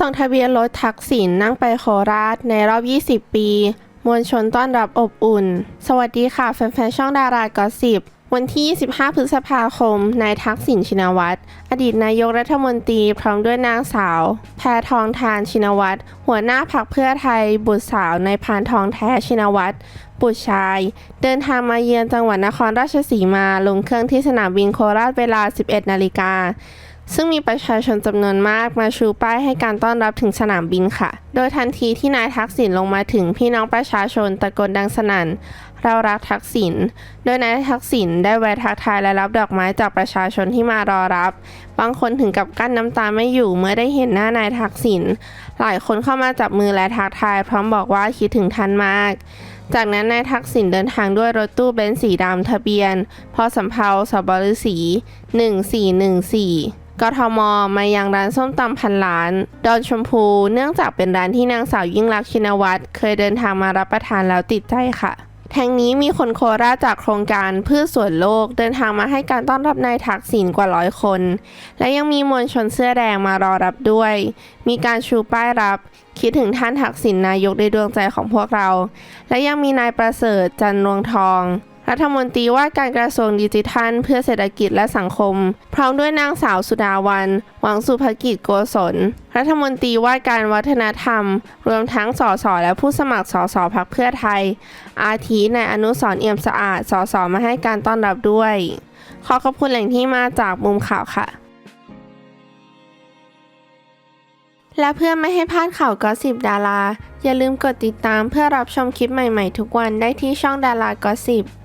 ส่งทะเบียนรถทักษิณนั่งไปโคราชในรอบ 20 ปี มวลชนต้อนรับอบอุ่น สวัสดีค่ะ แฟนๆ ช่องดารากอสิบวันที่ 25 พฤษภาคม นายทักษิณชินวัตร อดีตนายกรัฐมนตรีพร้อมด้วยนางสาว แพทองทานชินวัตร หัวหน้าพักเพื่อไทย บุตรสาวในายพานทองแท้ชินวัตร บุตรชาย เดินทางมาเยือนจังหวัดนครราชสีมา ลงเครื่องที่สนามบินโคราชเวลา 11 นาฬิกา ซึ่งมีประชาชนจำนวนมากมาชูป้ายให้การต้อนรับถึงสนามบินค่ะ โดยทันทีที่นายทักษิณลงมาถึงพี่น้องประชาชนตะโกนดังสนั่น เรารักทักษิณ โดยนายทักษิณได้แวะทักทายและรับดอกไม้จากประชาชนที่มารอรับ บางคนถึงกับกั้นน้ำตาไม่อยู่เมื่อได้เห็นหน้านายทักษิณ หลายคนเข้ามาจับมือและทักทาย พร้อมบอกว่าคิดถึงท่านมาก จากนั้นนายทักษิณเดินทางด้วยรถตู้เบนซ์สีดำทะเบียน พอสำเภาสบฤษี1414กทม มายังร้านส้มตำพันล้าน ดอนชมพู เนื่องจากเป็นร้านที่นางสาวยิ่งรักชินวัตรเคยเดินทางมารับประทานแล้วติดใจค่ะ ทงนี้มีคนโคราชจากโครงการพืชสวนโลกเดินทางมาให้การต้อนรับนายทักษิณกว่าร้อยคน และยังมีมวลชนเสื้อแดงมารอรับด้วย มีการชูป้ายรับ คิดถึงท่านทักษิณนายกในดวงใจของพวกเรา และยังมีนายประเสริฐจันรวงทอง รัฐมนตรีว่าการกระทรวงดิจิทัล เพื่อเศรษฐกิจและสังคม พร้อมด้วยนางสาวสุดาวัน หวังสุภกิจโกศล รัฐมนตรีว่าการวัฒนธรรม รวมทั้งสสและผู้สมัครสสพักเพื่อไทย อาทิในอนุสรเอี่ยมสะอาดสสมาให้การต้อนรับด้วย ขอขอบคุณแหล่งที่มาจากมุมข่าวค่ะและเพื่อไม่ให้พลาดข่าวก็สิบดารา อย่าลืมกดติดตามเพื่อรับชมคลิปใหม่ๆทุกวันได้ที่ช่องดารากอสิบ